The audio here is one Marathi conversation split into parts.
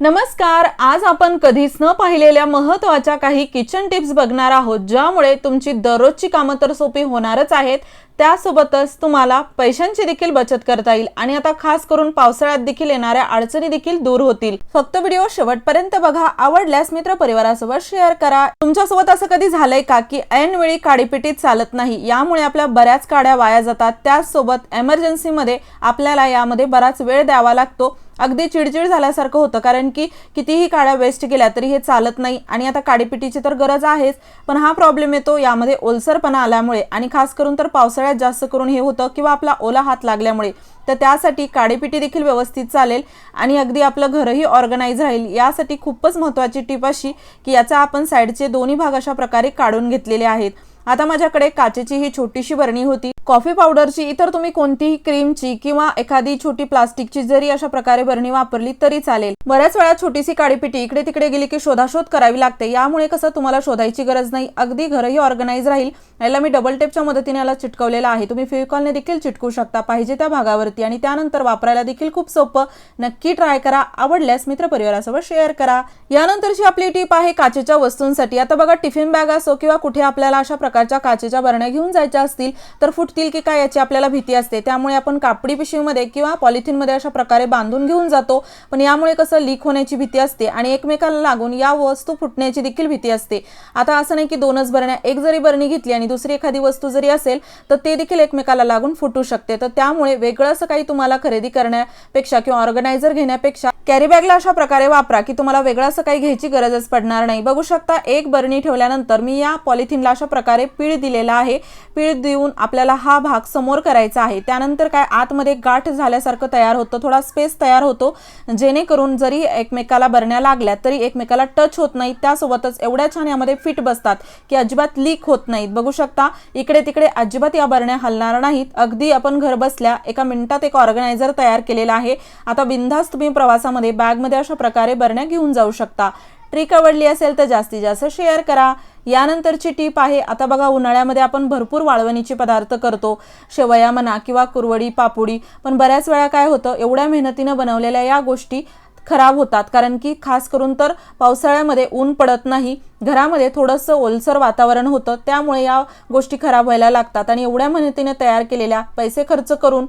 नमस्कार आज आपण कधीच न पाहिलेल्या महत्त्वाच्या काही किचन टिप्स बघणार आहोत ज्यामुळे तुमची दररोजची कामं तर सोपी होणारच आहेत. त्यासोबतच तुम्हाला पैशांची देखील बचत करता येईल आणि आता खास करून पावसाळ्यात देखील येणाऱ्या अडचणी देखील दूर होतील. फक्त व्हिडिओ शेवटपर्यंत बघा. आवडल्यास मित्र परिवारासोबत शेअर करा. तुमच्यासोबत असं कधी झालंय का की ऐन वेळी काडीपिटीत चालत नाही? यामुळे आपल्या बऱ्याच काड्या वाया जातात. त्याचसोबत एमर्जन्सीमध्ये आपल्याला यामध्ये बराच वेळ द्यावा लागतो. अगदी चिडचिड झाल्यासारखं होतं कारण की कितीही काड्या वेस्ट केल्या तरी हे चालत नाही आणि आता काडीपिटीची तर गरज आहेच पण हा प्रॉब्लेम येतो यामध्ये ओलसरपणा आल्यामुळे आणि खास करून तर पावसाळ्यात जास्त करून हे होतं किंवा आपला ओला हात लागल्यामुळे. तर त्यासाठी काडीपिटी देखील व्यवस्थित चालेल आणि अगदी आपलं घरही ऑर्गनाईज राहील. यासाठी खूपच महत्त्वाची टिप अशी की याचा आपण साईडचे दोन्ही भाग अशा प्रकारे काढून घेतलेले आहेत. आता माझ्याकडे काचेची ही छोटीशी बरणी होती. कॉफी पावडरची इतर तुम्ही कोणतीही क्रीमची किंवा एखादी छोटी प्लास्टिकची जरी अशा प्रकारे बरणी वापरली तरी चालेल. बऱ्याच वेळा छोटीशी काळीपिटी इकडे तिकडे गेली की शोधाशोध करावी लागते. यामुळे कसं तुम्हाला शोधायची गरज नाही. अगदी घरही ऑर्गनाईज राहील. याला मी डबल टेपच्या मदतीने याला चिटकवलेला आहे. तुम्ही फेविकॉलने देखील चिटकू शकता. पाहिजे त्या भागावरती आणि त्यानंतर वापरायला देखील खूप सोपं. नक्की ट्राय करा. आवडल्यास मित्र परिवारासोबत शेअर करा. यानंतरची आपली टीप आहे काचेच्या वस्तूंसाठी. आता बघा टिफिन बॅग असो किंवा कुठे आपल्याला अशा प्रकारच्या काचेच्या बरण्या घेऊन जायच्या असतील तर फुट फुटतील की काय याची आपल्याला भीती असते त्यामुळे आपण कापडी पिशवीमध्ये किंवा पॉलिथिनमध्ये अशा प्रकारे बांधून घेऊन जातो. पण यामुळे कसं लीक होण्याची भीती असते आणि एकमेकाला लागून या वस्तू फुटण्याची देखील भीती असते. आता असं नाही की दोनच बरण्या एक जरी बरणी घेतली आणि दुसरी एखादी वस्तू जरी असेल तर ते देखील एकमेकाला लागून फुटू शकते. तर त्यामुळे वेगळं असं काही तुम्हाला खरेदी करण्यापेक्षा किंवा ऑर्गनायझर घेण्यापेक्षा कॅरी बॅगला अशा प्रकारे वापरा की तुम्हाला वेगळं असं काही घ्यायची गरजच पडणार नाही. बघू शकता एक बरणी ठेवल्यानंतर मी या पॉलिथिनला अशा प्रकारे पीळ दिलेला आहे. पीळ देऊन आपल्याला हा भाग समोर करायचा आहे. त्यानंतर काय आतमध्ये गाठ झाल्यासारखं तयार होतं थोडा स्पेस तयार होतो. जेणेकरून जरी एकमेकाला बरण्या लागल्या तरी एकमेकाला टच होत नाही. त्यासोबतच एवढ्या छान यामध्ये फिट बसतात की अजिबात लीक होत नाहीत. बघू शकता इकडे तिकडे अजिबात या बरण्या हलणार नाहीत. अगदी आपण घर बसल्या एका मिनिटात एक ऑर्गनायझर तयार केलेला आहे. आता बिंदास तुम्ही प्रवासामध्ये बॅगमध्ये अशा प्रकारे बरण्या घेऊन जाऊ शकता. ट्रिक आवडली असेल तर जास्तीत जास्त शेअर करा. यानंतरची टीप आहे आता बघा उन्हाळ्यामध्ये आपण भरपूर वाळवणीचे पदार्थ करतो. शेवया म्हणा किंवा कुरवडी पापुडी. पण बऱ्याच वेळा काय होतं एवढ्या मेहनतीनं बनवलेल्या या गोष्टी खराब होतात. कारण की खास करून तर पावसाळ्यामध्ये ऊन पडत नाही. घरामध्ये थोडंसं ओलसर वातावरण होतं. त्यामुळे या गोष्टी खराब व्हायला लागतात. आणि एवढ्या मेहनतीने तयार केलेल्या पैसे खर्च करून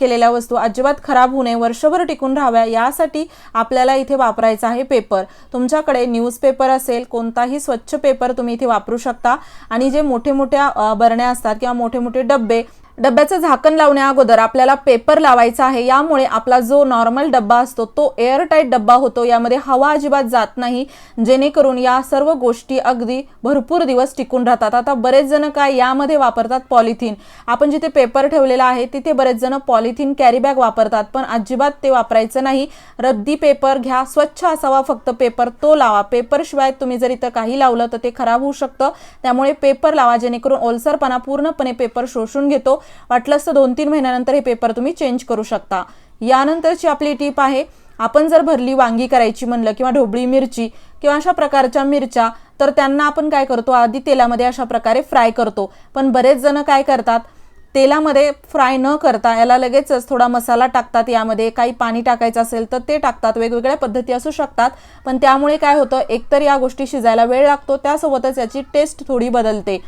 केलेल्या वस्तू अजिबात खराब होऊ नये. वर्षभर टिकून राहाव्या यासाठी आपल्याला इथे वापरायचा आहे पेपर. तुमच्याकडे न्यूजपेपर असेल कोणताही स्वच्छ पेपर तुम्ही इथे वापरू शकता. आणि जे मोठे मोठ्या बरण्या असतात किंवा मोठे मोठे डब्बे डब्याचं झाकण लावण्याअगोदर आपल्याला पेपर लावायचा आहे. यामुळे आपला जो नॉर्मल डब्बा असतो तो एअरटाईट डब्बा होतो. यामध्ये हवा अजिबात जात नाही. जेणेकरून या सर्व गोष्टी अगदी भरपूर दिवस टिकून राहतात. आता बरेच जण काय यामध्ये वापरतात पॉलिथिन आपण जिथे पेपर ठेवलेला आहे तिथे बरेच जण पॉलिथिन कॅरीबॅग वापरतात. पण अजिबात ते वापरायचं नाही. रद्दी पेपर घ्या स्वच्छ असावा फक्त पेपर तो लावा. पेपरशिवाय तुम्ही जर इथं काही लावलं तर ते खराब होऊ शकतं. त्यामुळे पेपर लावा जेणेकरून ओलसरपणा पूर्णपणे पेपर शोषून घेतो. वाटलंच तर दोन तीन महिन्यानंतर हे पेपर तुम्ही चेंज करू शकता. यानंतरची आपली टीप आहे आपण जर भरली वांगी करायची म्हणलं किंवा ढोबळी मिरची किंवा अशा प्रकारच्या मिरच्या तर त्यांना आपण काय करतो? आधी तेलामध्ये अशा प्रकारे फ्राय करतो. पण बरेच जण काय करतात? तेलामध्ये फ्राय न करता याला लगेचच थोडा मसाला टाकतात. यामध्ये काही पाणी टाकायचं असेल तर ते टाकतात. वेगवेगळ्या पद्धती असू शकतात. पण त्यामुळे काय होतं? एकतर या गोष्टी शिजायला वेळ लागतो. त्यासोबतच याची टेस्ट थोडी बदलते.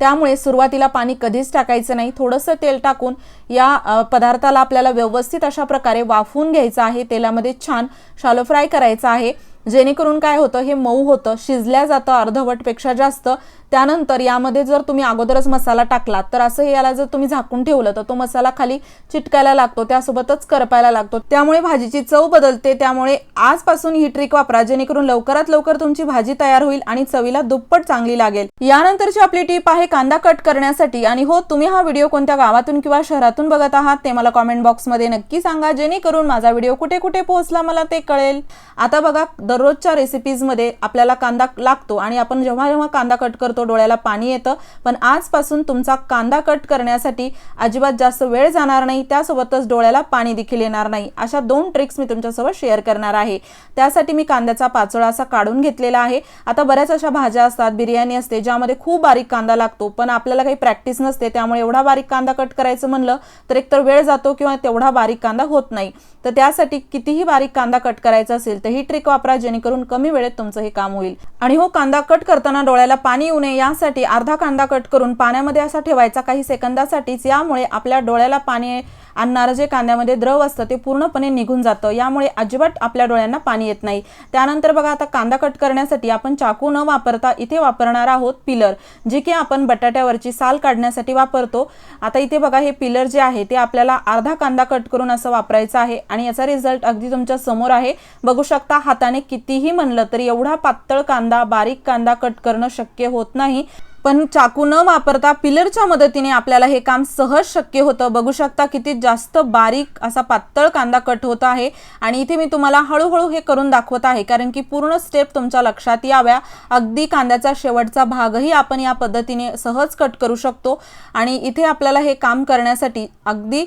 त्यामुळे सुरुवातीला पाणी कधीच टाकायचं नाही. थोडंसं तेल टाकून या पदार्थाला आपल्याला व्यवस्थित अशा प्रकारे वाफवून घ्यायचं आहे. तेलामध्ये छान शालो फ्राय करायचं आहे. जेणेकरून काय होतं हे मऊ होतं शिजल्या जातं अर्धवटपेक्षा जास्त. त्यानंतर यामध्ये जर तुम्ही अगोदरच मसाला टाकला तर असं याला जर तुम्ही झाकून ठेवलं तर तो मसाला खाली चिटकायला लागतो त्यासोबतच करपायला लागतो. त्यामुळे भाजीची चव बदलते त्यामुळे आजपासून ही ट्रिक वापरा जेणेकरून लवकरात लवकर तुमची भाजी तयार होईल आणि चवीला दुप्पट चांगली लागेल. यानंतरची आपली टीप आहे कांदा कट करण्यासाठी आणि हो तुम्ही हा व्हिडिओ कोणत्या गावातून किंवा शहरातून बघत आहात ते मला कॉमेंट बॉक्समध्ये नक्की सांगा जेणेकरून माझा व्हिडिओ कुठे कुठे पोहोचला मला ते कळेल. आता बघा दररोजच्या रेसिपीजमध्ये आपल्याला कांदा लागतो आणि आपण जेव्हा जेव्हा कांदा कट करतो डोळ्याला पाणी येतं पण आजपासून तुमचा कांदा कट करण्यासाठी अजिबात जास्त वेळ जाणार नाही त्यासोबतच डोळ्याला पाणी देखील येणार नाही अशा दोन ट्रिक्स मी तुमच्यासोबत शेअर करणार आहे. त्यासाठी मी कांद्याचा पाचोळा असा काढून घेतलेला आहे. आता बऱ्याच अशा भाज्या असतात बिर्याणी असते ज्यामध्ये खूप बारीक कांदा लागतो पण आपल्याला काही प्रॅक्टिस नसते त्यामुळे एवढा बारीक कांदा कट करायचं म्हणलं तर एकतर वेळ जातो किंवा तेवढा बारीक कांदा होत नाही. तर त्यासाठी कितीही बारीक कांदा कट करायचा असेल तर ही ट्रिक वापरा जेणेकरून कमी वेळेत तुमचं हे काम होईल. आणि हो कांदा कट करताना डोळ्याला पाणी येऊ नये यासाठी अर्धा कांदा कट करून पाण्यामध्ये असा ठेवायचा काही सेकंदासाठीच. यामुळे आपल्या डोळ्याला पाणी आणणारं जे कांद्यामध्ये द्रव असतं ते पूर्णपणे निघून जातं. यामुळे अजिबात आपल्या डोळ्यांना पाणी येत नाही. त्यानंतर बघा आता कांदा कट करण्यासाठी आपण चाकू न वापरता इथे वापरणार आहोत पिलर जी की आपण बटाट्यावरची साल काढण्यासाठी वापरतो. आता इथे बघा हे पिलर जे आहे ते आपल्याला अर्धा कांदा कट करून असं वापरायचं आहे आणि याचा रिझल्ट अगदी तुमच्यासमोर आहे. बघू शकता हाताने कितीही म्हणलं तरी एवढा पातळ कांदा बारीक कांदा कट करणं शक्य होत नाही. पण चाकू न वापरता पिलरच्या मदतीने आपल्याला हे काम सहज शक्य होतं. बघू शकता किती जास्त बारीक असा पातळ कांदा कट होत आहे. आणि इथे मी तुम्हाला हळूहळू हे करून दाखवत आहे कारण की पूर्ण स्टेप तुमच्या लक्षात याव्या. अगदी कांद्याचा शेवटचा भागही आपण या पद्धतीने सहज कट करू शकतो. आणि इथे आपल्याला हे काम करण्यासाठी अगदी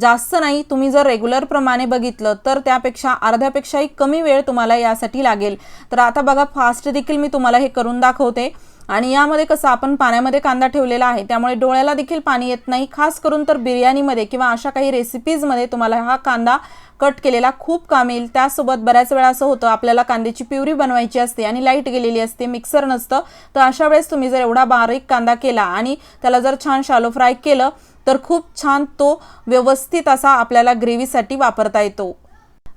जास्त नाही तुम्ही जर रेग्युलरप्रमाणे बघितलं तर त्यापेक्षा अर्ध्यापेक्षाही कमी वेळ तुम्हाला यासाठी लागेल. तर आता बघा फास्ट देखील मी तुम्हाला हे करून दाखवते. आणि यामध्ये कसं आपण पाण्यामध्ये कांदा ठेवलेला आहे त्यामुळे डोळ्याला देखील पाणी येत नाही. खास करून तर बिर्याणीमध्ये किंवा अशा काही रेसिपीजमध्ये तुम्हाला हा कांदा कट केलेला खूप काम येईल. त्यासोबत बऱ्याच वेळा असं होतं आपल्याला कांद्याची प्युरी बनवायची असते आणि लाइट गेलेली असते मिक्सर नसतं. तर अशा वेळेस तुम्ही जर एवढा बारीक कांदा केला आणि त्याला जर छान शालो फ्राय केलं तर खूप छान तो व्यवस्थित असा आपल्याला ग्रेव्हीसाठी वापरता येतो.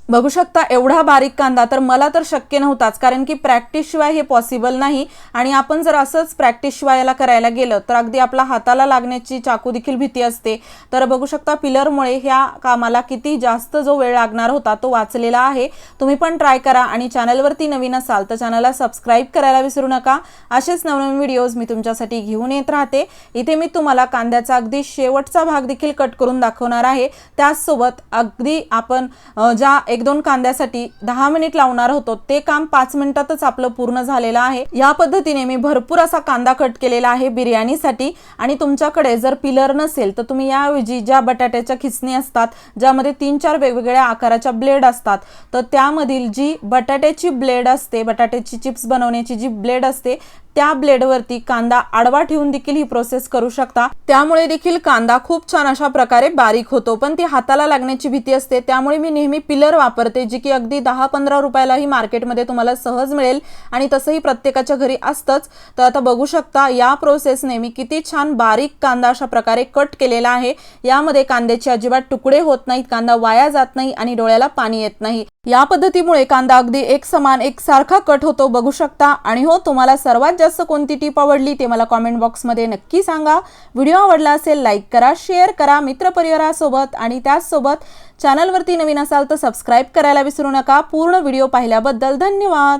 बघू शकता एवढा बारीक कांदा तर मला तर शक्य नव्हताच कारण की प्रॅक्टिसशिवाय हे पॉसिबल नाही. आणि आपण जर असंच प्रॅक्टिसशिवाय याला करायला गेलं तर अगदी आपला हाताला लागण्याची चाकू देखील भीती असते. तर बघू शकता पिलरमुळे ह्या कामाला किती जास्त जो वेळ लागणार होता तो वाचलेला आहे. तुम्ही पण ट्राय करा आणि चॅनलवरती नवीन असाल तर चॅनलला सबस्क्राईब करायला विसरू नका. असेच नवनवीन व्हिडिओज मी तुमच्यासाठी घेऊन येत राहते. इथे मी तुम्हाला कांद्याचा अगदी शेवटचा भाग देखील कट करून दाखवणार आहे. त्याचसोबत अगदी आपण ज्या एक दोन कांद्यासाठी दहा मिनिट लावणार होतो. ते काम पाच मिनिटातच आपलं पूर्ण झालेलं आहे. या पद्धतीने मी भरपूर असा कांदा कट केलेला आहे बिर्याणीसाठी. आणि तुमच्याकडे जर पिलर नसेल तर तुम्ही याऐवजी ज्या बटाट्याच्या खिचणी असतात ज्यामध्ये तीन चार वेगवेगळ्या आकाराच्या ब्लेड असतात तर त्यामधील जी बटाट्याची ब्लेड असते बटाट्याची चिप्स बनवण्याची जी ब्लेड असते त्या ब्लेडवरती कांदा आडवा ठेवून देखील ही प्रोसेस करू शकता. त्यामुळे देखील कांदा खूप छान अशा प्रकारे बारीक होतो. पण ती हाताला लागण्याची भीती असते. त्यामुळे मी नेहमी पिलर वापरते जी की अगदी दहा पंधरा रुपयालाही मार्केटमध्ये तुम्हाला सहज मिळेल आणि तसंही प्रत्येकाच्या घरी असतंच. तर आता बघू शकता या प्रोसेसने मी किती छान बारीक कांदा अशा प्रकारे कट केलेला आहे. यामध्ये कांद्याचे अजिबात तुकडे होत नाहीत कांदा वाया जात नाही आणि डोळ्याला पाणी येत नाही. या पद्धतीमुळे कांदा अगदी एक समान एक सारखा कट होतो बघू शकता. आणि हो तुम्हाला सर्वात जास्त कोणती टीप आवडली ते मला कॉमेंट बॉक्समध्ये नक्की सांगा. व्हिडिओ आवडला असेल लाईक करा शेअर करा मित्रपरिवारासोबत आणि त्याचसोबत चॅनलवरती नवीन असाल तर सबस्क्राईब करायला विसरू नका. पूर्ण व्हिडिओ पाहिल्याबद्दल धन्यवाद.